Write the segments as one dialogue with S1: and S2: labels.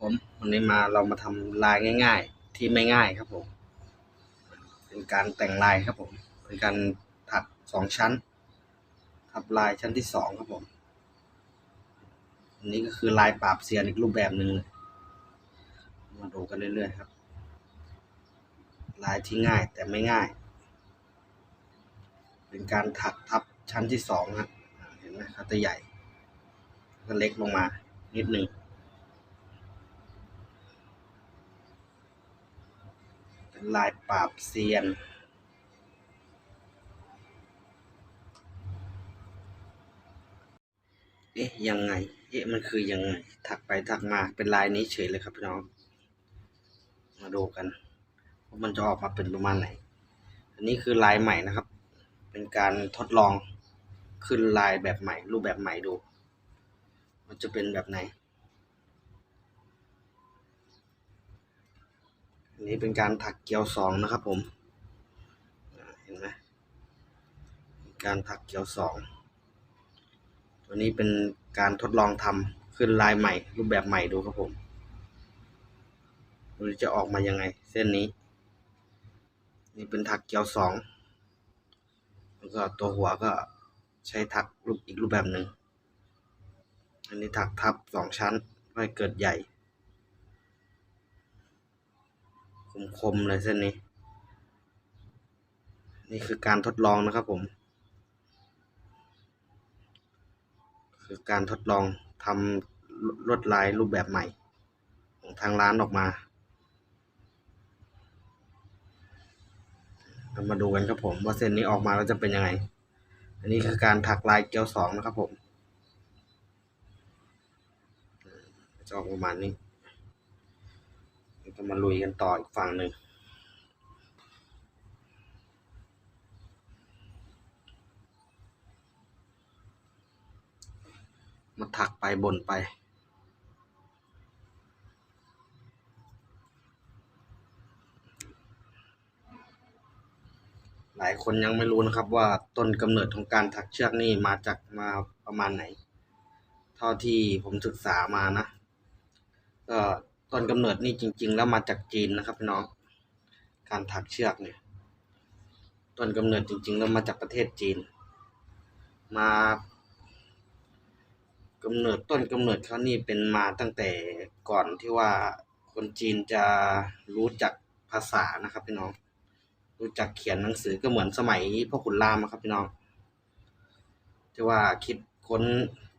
S1: ผมวันนี้มาเรามาทำลายง่าย ๆ ที่ไม่ง่ายครับผม เป็นการแต่งลายครับผม เป็นการถักสองชั้นทับลายชั้นที่สองครับผมอันนี้ก็คือลายปราบเซียนอีกรูปแบบหนึ่งเลยมาดูกันเรื่อยๆครับ ลายที่ง่ายแต่ไม่ง่าย เป็นการถักทับชั้นที่สองครับเห็นไหมครับตัวใหญ่ ก็เล็กลงมานิดหนึ่ง เป็น ลายปราบเซียน เอ๊ะยังไง เอ๊ะมันคือยังไง ถักไปถักมาเป็นลายนี้เฉยเลยครับพี่น้อง มาดูกันว่ามันจะออกมาเป็นประมาณไหน อันนี้คือลายใหม่นะครับ เป็นการทดลองขึ้นลายแบบใหม่รูปแบบใหม่ดู มันจะเป็นแบบไหน อันนี้เป็นการถักเกลียวสองนะครับผมเห็นไหมการถักเกลียวสองตัวนี้เป็นการทดลองทำขึ้นลายใหม่ รูปแบบใหม่ดูครับผมดูจะออกมายังไง เส้นนี้ นี่เป็นถักเกลียวสองแล้วก็ตัวหัวก็ใช้ถักรูปอีกรูปแบบหนึ่งอันนี้ถักทับสองชั้นให้เกิดใหญ่ คมๆเลยเส้นนี้ นี่คือการทดลองนะครับผม คือการทดลองทำลวดลายรูปแบบใหม่ ของทางร้านออกมาเรามาดูกันครับผม ว่าเส้นนี้ออกมาแล้วจะเป็นยังไง อันนี้คือการถักลายเกลียวสองนะครับผมจะออกประมาณนี้ ก็มาลุยกันต่ออีกฝั่งหนึ่งมาถักไปบนไป หลายคนยังไม่รู้นะครับว่าต้นกำเนิดของการถักเชือกนี่มาจากมาประมาณไหน เท่าที่ผมศึกษามานะ ก็ ต้นกำเนิดนี่จริง ๆ แล้วมาจากจีนนะครับพี่น้อง การถักเชือกเนี่ย ต้นกำเนิดจริง ๆ แล้วมาจากประเทศจีน มากำเนิดต้นกำเนิดเขานี่เป็นมาตั้งแต่ก่อนที่ว่าคนจีนจะรู้จักภาษานะครับพี่น้อง รู้จักเขียนหนังสือก็เหมือนสมัยพ่อขุนรามอะครับพี่น้องที่ว่าคิดค้น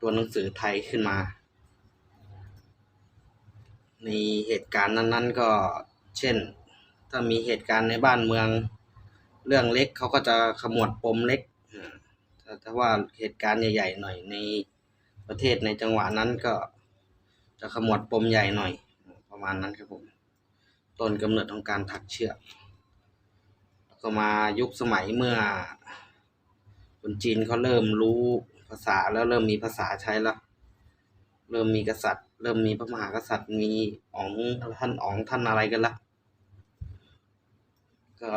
S1: ตัวหนังสือไทยขึ้นมา ในเหตุการณ์นั้น ๆ ก็เช่น ถ้ามีเหตุการณ์ในบ้านเมือง เรื่องเล็กเขาก็จะขมวดปมเล็กอ่าถ้าว่าเหตุการณ์ใหญ่ๆหน่อยในประเทศในจังหวะนั้นก็จะขมวดปมใหญ่หน่อย ประมาณนั้นครับผมต้นกำเนิดของการถักเชือกแล้วก็มายุคสมัยเมื่อคนจีนเขาเริ่มรู้ภาษาแล้วเริ่มมีภาษาใช้แล้ว เริ่มมีกษัตริย์ เริ่มมีพระมหากษัตริย์มีอ๋องท่านอ๋องท่านอะไรกันละก็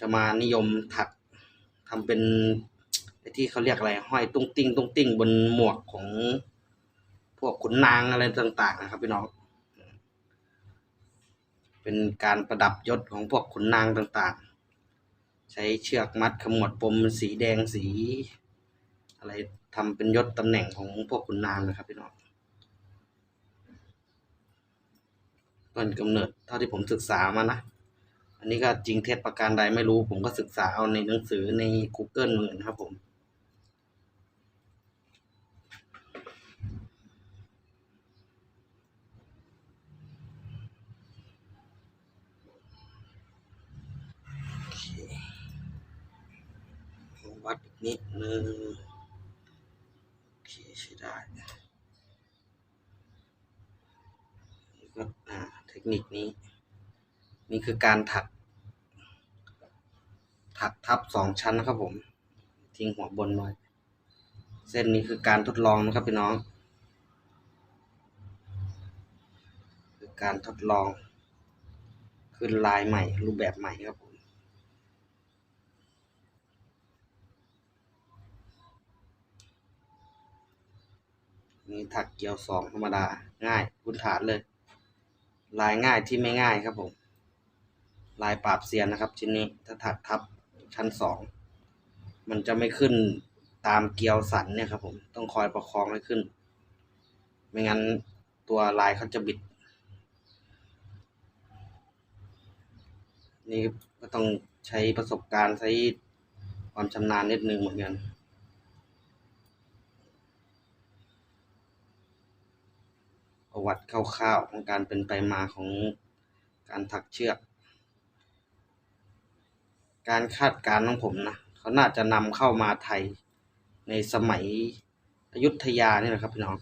S1: จะมานิยมถักทำเป็นที่เขาเรียกอะไรห้อยตุ้งติ้งตุ้งติ้งบนหมวกของพวกขุนนางอะไรต่าง ๆ นะครับพี่น้องเป็นการประดับยศของพวกขุนนางต่างๆ ใช้เชือกมัดขมวดปมสีแดงสี อะไรทำเป็นยศตำแหน่งของพวกขุนนางนะครับพี่น้อง ต้นกำเนิดเท่าที่ผมศึกษามานะ อันนี้ก็จริงเท็จประการใดไม่รู้ ผมก็ศึกษาเอาในหนังสือใน Google เหมือนนะครับผมวัดอีกนิดนึงโอเคใช้ได้นี่ก็อ่าเทค นิคนี้ นี่คือการถัก ถักทับสองชั้นนะครับผม ทิ้งหัวบนไว้เส้นนี้คือการทดลองนะครับพี่น้อง คือการทดลองขึ้นลายใหม่ รูปแบบใหม่ครับผมนี่ถักเกลียวสองธรรมดา ง่ายพื้นฐานเลย ลายง่ายที่ไม่ง่ายครับผม ลายปราบเซียนนะครับชิ้นนี้ถ้าถักทับชั้นสองมันจะไม่ขึ้นตามเกลียวสันเนี่ยครับผมต้องคอยประคองให้ขึ้น ไม่งั้นตัวลายเขาจะบิด นี่ก็ต้องใช้ประสบการณ์ใช้ความชำนาญนิดนึงเหมือนกัน ประวัติคร่าวๆของการเป็นไปมาของการถักเชือก การคาดการณ์ของผมนะเขาน่าจะนำเข้ามาไทยในสมัยอยุธยานี่แหละครับพี่น้อง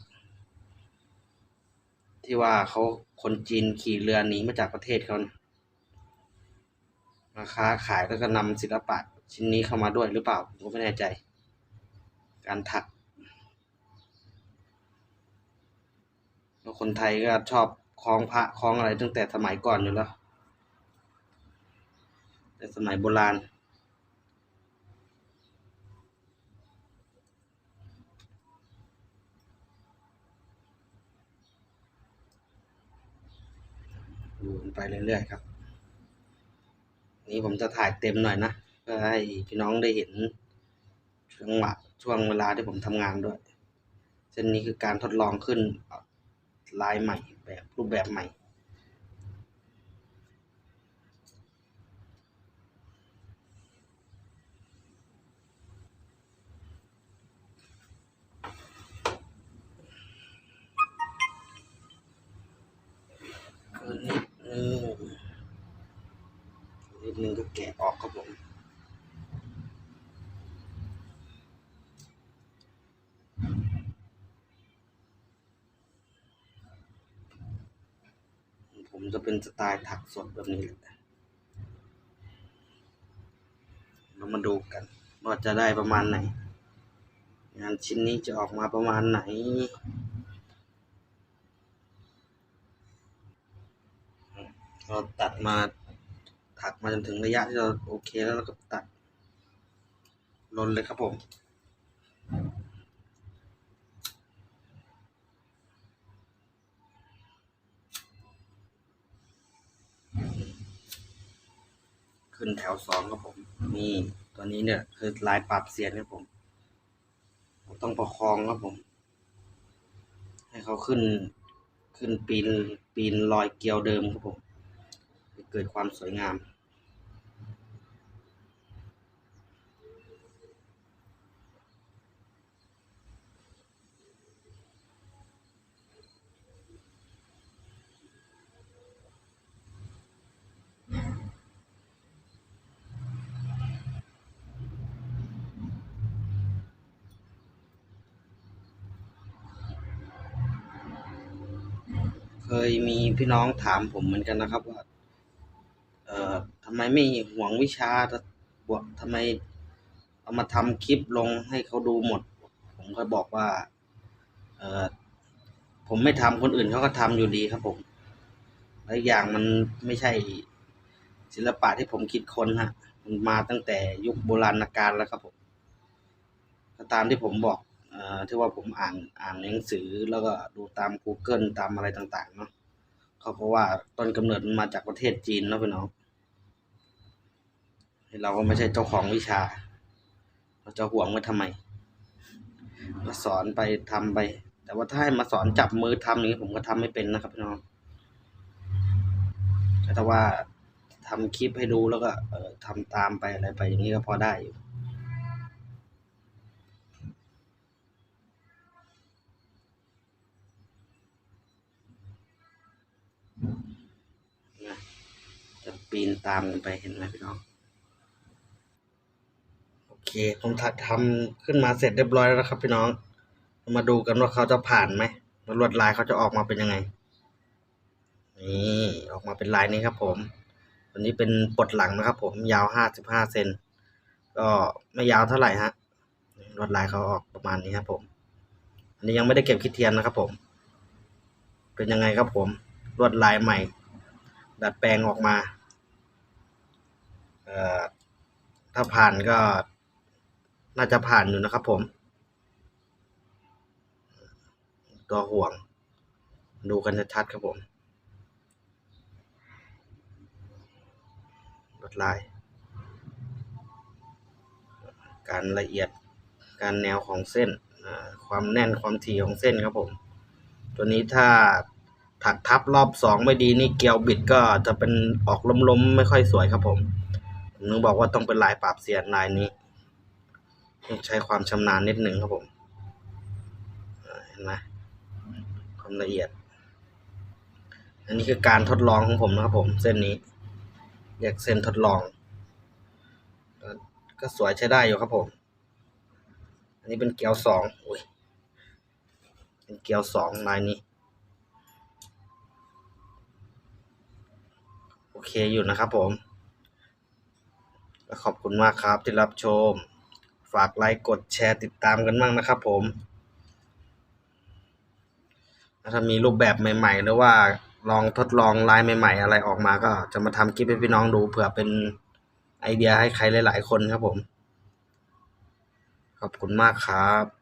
S1: ที่ว่าเขาคนจีนขี่เรือหนีมาจากประเทศเขานะมาค้าขายแล้วก็นำศิลปะชิ้นนี้เข้ามาด้วยหรือเปล่าผมก็ไม่แน่ใจ การถัก แล้ว คนไทยก็ชอบคล้องพระคล้องอะไรตั้งแต่สมัยก่อนอยู่แล้ว แต่สมัยโบราณ ดูกันไปเรื่อยๆครับ นี้ผมจะถ่ายเต็มหน่อยนะเพื่อให้พี่น้องได้เห็นจังหวะช่วงเวลาที่ผมทำงานด้วย เส้นนี้คือการทดลองขึ้น ลายใหม่แบบรูปแบบใหม่นิดนึงนิดนึงก็แกะออกครับ ผมจะเป็นสไตล์ถักสดแบบนี้แหละเรามาดูกันว่าจะได้ประมาณไหน งานชิ้นนี้จะออกมาประมาณไหน เราตัดมาถักมาจนถึงระยะที่เราโอเคแล้วเราก็ตัดลนเลยครับผม ขึ้นแถวสองครับผม นี่ตัวนี้เนี่ย คือลายปรับเสียนครับผมผมต้องประคองครับผม ให้เขาขึ้นขึ้นปีนปีนรอยเกลียวเดิมครับผม เกิดความสวยงาม เคยมีพี่น้องถามผมเหมือนกันนะครับว่า เอ่อทำไมไม่ห่วงวิชาบวกทำไมเอามาทำคลิปลงให้เขาดูหมด ผมก็บอกว่า เอ่อผมไม่ทำคนอื่นเขาก็ทำอยู่ดีครับผมและอีกอย่างมันไม่ใช่ศิลปะที่ผมคิดค้นฮะ มันมาตั้งแต่ยุคโบราณกาลแล้วครับผมตามที่ผมบอก ที่ว่าผมอ่านอ่านหนังสือแล้วก็ดูตาม Google ตามอะไรต่างๆเนาะเขาก็ว่าต้นกำเนิดมันมาจากประเทศจีนเนาะพี่น้องเราก็ไม่ใช่เจ้าของวิชา เราจะห่วงไว้ทำไมมาสอนไปทำไป แต่ว่าถ้าให้มาสอนจับมือทำอย่างนี้ผมก็ทำไม่เป็นนะครับพี่น้องแต่ถ้าว่าทำคลิปให้ดูแล้วก็เออทำตามไปอะไรไปอย่างนี้ก็พอได้อยู่ นะจะ ปีนตามกันไปเห็นไหมพี่น้อง โอเค ผมถักทำขึ้นมาเสร็จเรียบร้อยแล้วครับ พี่น้อง มาดูกันว่าเขาจะผ่านไหมแล้วลวดลายเขาจะออกมาเป็นยังไง นี่ออกมาเป็นลายนี้ครับ ผมตัวนี้เป็นปลดหลังนะครับ ผมยาวห้าสิบห้าเซน ก็ไม่ยาวเท่าไหร่ฮะลวดลายเขาออกประมาณนี้ครับ ผม อันนี้ยังไม่ได้เก็บคิดเทียนนะครับ ผม เป็นยังไงครับผมลวดลายใหม่ ดัดแปลงออกมา ถ้าผ่านก็น่าจะผ่านอยู่นะครับผม ตัวห่วง ดูกันชัดๆครับผมลวดลาย การละเอียดการแนวของเส้น ความแน่นความถี่ของเส้นครับผม ตัวนี้ถ้าถักทับรอบสองไม่ดีนี่เกลียวบิดก็จะเป็นออกล้มๆ ไม่ค่อยสวยครับผม ผมนึกบอกว่าต้องเป็นลายปราบเสียนลายนี้ต้องใช้ความชำนาญนิดหนึ่งครับผมเห็นไหมความละเอียด อันนี้คือการทดลองของผมนะครับผม เส้นนี้เรียกเส้นทดลอง ก็ก็สวยใช้ได้อยู่ครับผม อันนี้เป็นเกลียวสองอุ้ยเป็นเกลียวสองลายนี้ โอเคอยู่นะครับผม ขอบคุณมากครับที่รับชม ฝากไลค์กดแชร์ติดตามกันบ้างนะครับผม ถ้ามีรูปแบบใหม่ ๆ หรือว่าลองทดลองลายใหม่ ๆ อะไรออกมาก็จะมาทำคลิปให้พี่น้องดูเผื่อเป็นไอเดียให้ใครหลาย ๆ คนครับผม ขอบคุณมากครับ